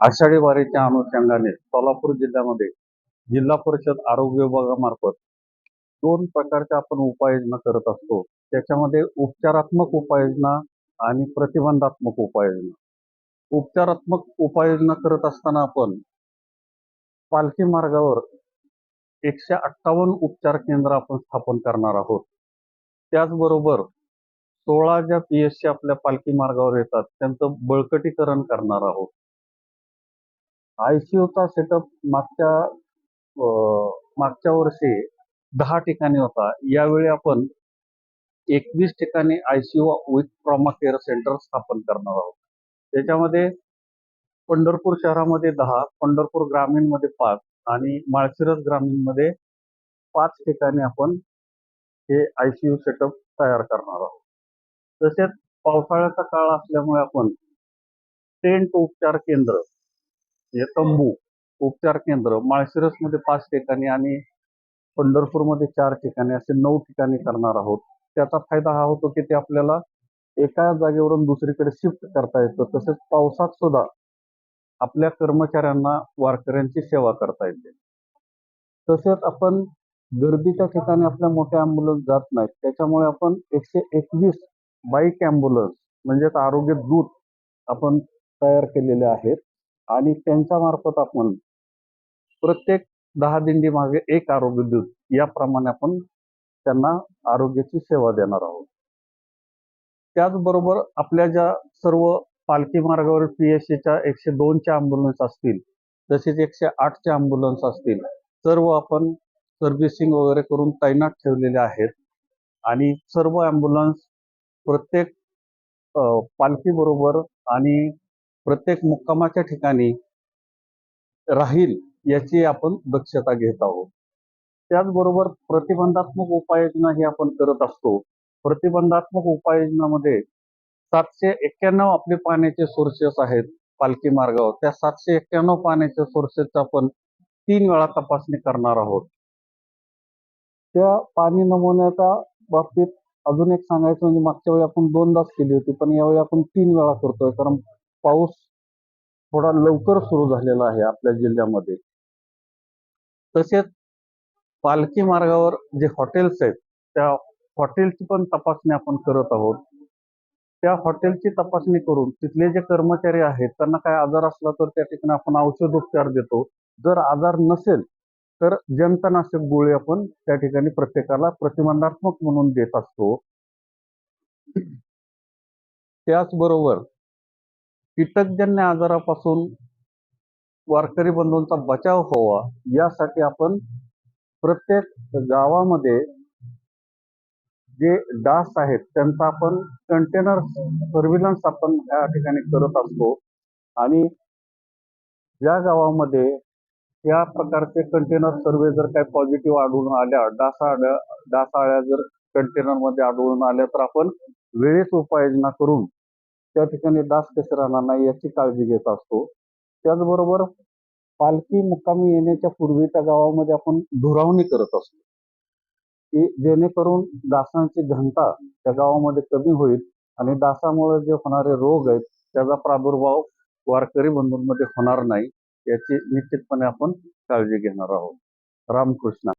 आषाढी वारीच्या अनुषंगाने सोलापूर जिल्ह्यामध्ये जिल्हा परिषद आरोग्य विभागामार्फत दोन प्रकारच्या आपण उपाययोजना करत असतो. त्याच्यामध्ये उपचारात्मक उपाययोजना आणि प्रतिबंधात्मक उपाययोजना. उपचारात्मक उपाययोजना करत असताना आपण पालखी मार्गावर एकशे अठ्ठावन्न उपचार केंद्र आपण स्थापन करणार आहोत. त्याचबरोबर सोळा ज्या पी एस सी आपल्या पालखी मार्गावर येतात त्यांचं बळकटीकरण करणार आहोत. आयसीयूचा सेटअप मागच्या मागच्या वर्षी दहा ठिकाणी होता. यावेळी आपण एकवीस ठिकाणी ICU with trauma care centre स्थापन करणार आहोत. त्याच्यामध्ये पंढरपूर शहरामध्ये दहा पंढरपूर ग्रामीणमध्ये पाच आणि माळशिरस ग्रामीणमध्ये पाच ठिकाणी आपण हे आयसीयू सेटअप तयार करणार आहोत. तसेच पावसाळ्याचा काळ असल्यामुळे आपण टेंट उपचार केंद्र म्हणजे तंबू उपचार केंद्र माळशिरसमध्ये पाच ठिकाणी आणि पंढरपूरमध्ये चार ठिकाणी असे नऊ ठिकाणी करणार आहोत. त्याचा फायदा हा होतो की ते आपल्याला एका जागेवरून दुसरीकडे शिफ्ट करता येतं. तसेच पावसात सुद्धा आपल्या कर्मचाऱ्यांना वारकऱ्यांची सेवा करता येते. तसेच आपण गर्दीच्या ठिकाणी आपल्या मोठ्या ॲम्ब्युलन्स जात नाहीत. त्याच्यामुळे आपण एकशे एकवीस बाईक अँब्युलन्स म्हणजेच आरोग्य दूत आपण तयार केलेले आहेत. आणि त्यांच्या मार्फत आपण प्रत्येक दहा दिंडी मागे एक आरोग्य दूत याप्रमाणे आपण त्यांना आरोग्याची सेवा देणार आहोत. त्याचबरोबर आपल्या ज्या सर्व पालखी मार्गावर पी एस सीच्या एकशे दोनच्या अँब्युलन्स असतील तसेच एकशे आठच्या अँब्युलन्स असतील सर्व आपण सर्व्हिसिंग वगैरे करून तैनात ठेवलेले आहेत. आणि सर्व अँब्युलन्स प्रत्येक पालखीबरोबर आणि प्रत्येक मुक्कामाच्या ठिकाणी राहील याची आपण दक्षता घेत आहोत. त्याचबरोबर प्रतिबंधात्मक उपाययोजना ही आपण करत असतो. प्रतिबंधात्मक उपाययोजनामध्ये सातशे एक्क्याण्णव आपले पाण्याचे सोर्सेस आहेत पालखी मार्गावर. त्या सातशे एक्क्याण्णव पाण्याच्या सोर्सेसचा आपण तीन वेळा तपासणी करणार आहोत. त्या पाणी नमुन्याच्या बाबतीत अजून एक सांगायचं म्हणजे मागच्या वेळी आपण दोनदाच केली होती पण यावेळी आपण तीन वेळा करतोय कारण पाऊस थोडा लवकर सुरू झालेला आहे आपल्या जिल्ह्यामध्ये. तसेच पालखी मार्गावर जे हॉटेल्स आहेत त्या हॉटेलची पण तपासणी आपण करत आहोत. त्या हॉटेलची तपासणी करून तिथले जे कर्मचारी आहेत त्यांना काय आजार असला तर त्या ठिकाणी आपण औषधोपचार देतो. जर आजार नसेल तर जंतनाशक गोळी आपण त्या ठिकाणी प्रत्येकाला प्रतिबंधात्मक म्हणून देत असतो. त्याचबरोबर कीटकजन्य आजारापासून वारकरी बंधूंचा बचाव व्हावा यासाठी आपण प्रत्येक गावामध्ये जे डास आहेत त्यांचा आपण कंटेनर सर्व्हिलन्स आपण या ठिकाणी करत असतो. आणि या गावामध्ये या प्रकारचे कंटेनर सर्वे जर काही पॉझिटिव्ह आढळून आल्या डासाळ्या डासाळ्या जर कंटेनरमध्ये आढळून आल्या तर आपण वेळेत उपाययोजना करून त्या ठिकाणी डास कसे राहणार नाही याची काळजी घेत असतो. त्याचबरोबर पालखी मुक्कामी येण्याच्या पूर्वी त्या गावामध्ये आपण धुरावणी करत असतो. की जेणेकरून डासांची घनता त्या गावामध्ये कमी होईल आणि डासामुळे जे होणारे रोग आहेत त्याचा प्रादुर्भाव वारकरी बंधूंमध्ये होणार नाही याची निश्चितपणे आपण काळजी घेणार आहोत. रामकृष्ण.